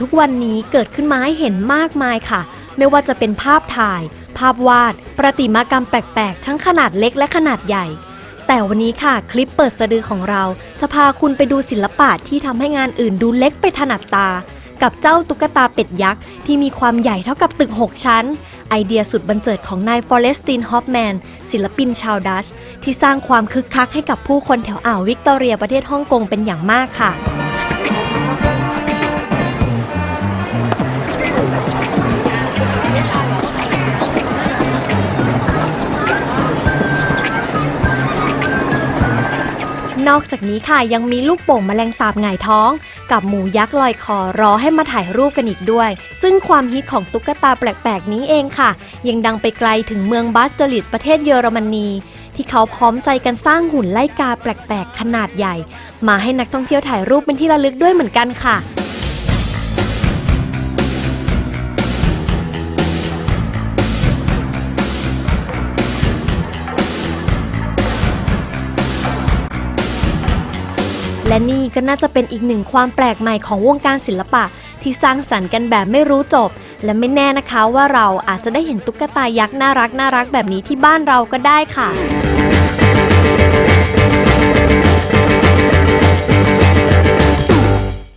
ทุกวันนี้เกิดขึ้นมาให้เห็นมากมายค่ะ ไม่ว่าจะเป็นภาพถ่าย ภาพวาด ประติมากรรมแปลกๆ ทั้งขนาดเล็กและขนาดใหญ่ แต่วันนี้ค่ะคลิปเปิดสะดือของเรา จะพาคุณไปดูศิลปะที่ทำให้งานอื่นดูเล็กไปถนัดตา กับเจ้าตุ๊กตาเป็ดยักษ์ที่มีความใหญ่เท่ากับตึก 6 ชั้น ไอเดียสุดบันเจิดของนายฟอเรสตินฮอฟแมนศิลปินชาวดัช ที่สร้างความคึกคักให้กับผู้คนแถวอ่าววิกตอเรียประเทศฮ่องกงเป็นอย่างมากค่ะ นอกจากนี้ค่ะยังมีลูกโป่งแมลงสาบหงายท้อง กับหมูยักษ์ลอยคอรอให้มาถ่ายรูปกันอีกด้วย ซึ่งความฮิตของตุ๊กตาแปลกๆ นี้เองค่ะ ยังดังไปไกลถึงเมืองบัสเตอริดประเทศเยอรมนีที่เขาพร้อมใจกันสร้างหุ่นไล่กาแปลกๆ ขนาดใหญ่ มาให้นักท่องเที่ยวถ่ายรูปเป็นที่ระลึกด้วยเหมือนกันค่ะ และนี่ก็น่าจะเป็นอีกหนึ่งความแปลกใหม่ของวงการศิลปะ ที่สร้างสรรค์กันแบบไม่รู้จบ และไม่แน่นะคะว่าเราอาจจะได้เห็นตุ๊กตายักษ์น่ารักน่ารักแบบนี้ที่บ้านเราก็ได้ค่ะ